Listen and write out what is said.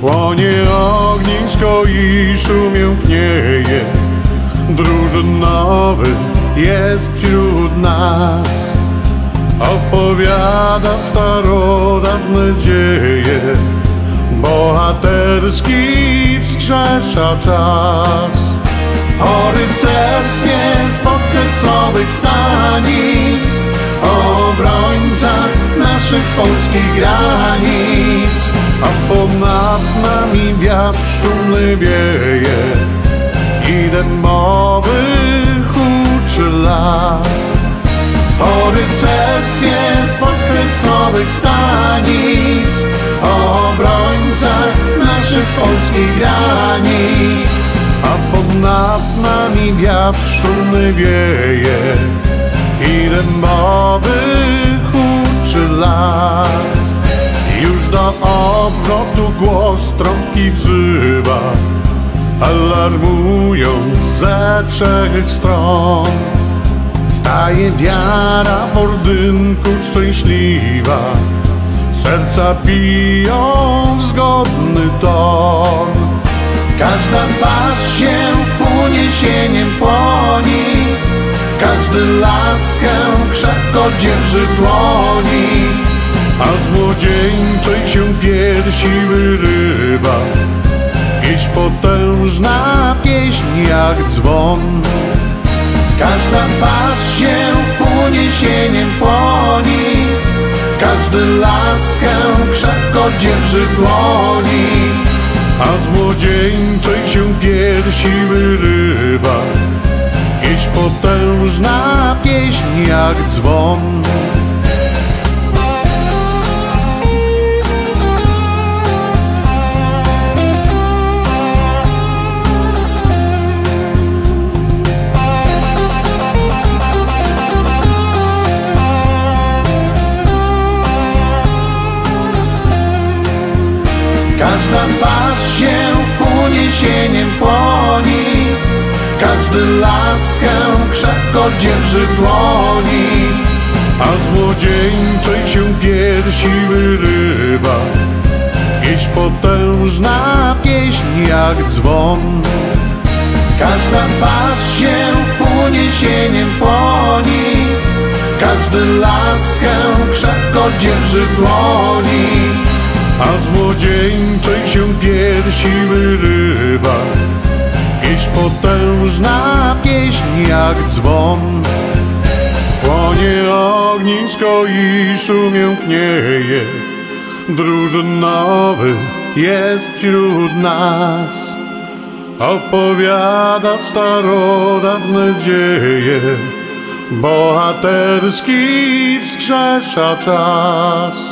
Płonie ognisko i szumię pnieje. Drużynowy jest wśród nas. Opowiada starodawne dzieje. Bohaterski wskrzesza czas. O rycerstwie z podkresowych stanic. O obrońcach naszych polskich granic ponad nami wiatr szumny wieje I dębowy huczy las. O rycerstwie z podkresowych stanic. O obrońcach naszych polskich granic. A ponad nami wiatr szumny wieje I dębowy obrotu głos trąbki wzywa Alarmując ze wszech stron. Staje wiara w ordynku szczęśliwa Serca biją w zgodny ton. Każda twarz się uniesieniem płoni Każdy laskę krzepko dzierży dłoni A z młodzieńczej się piersi wyrywa. Pieśń potężna, pieśń jak dzwon. Każda twarz się uniesieniem płoni. Każdy laskę krzepko dzierży dłoni. A z młodzieńczej się piersi wyrywa. Pieśń potężna, pieśń jak dzwon Każda twarz się uniesieniem płoni. Każdy laskę krzepko dzierży dłoni. A z młodzieńczej się piersi wyrywa. Pieśń potężna, pieśń jak dzwon. Każda twarz się uniesieniem płoni. Każdy laskę krzepko dzierży dłoni a z młodzieńczej się piersi wyrywa. Pieśń potężna, pieśń jak dzwon. Płonie ognisko i szumię pnieje Drużynowy jest wśród nas. Opowiada starodawne dzieje. Bohaterski wskrzesza czas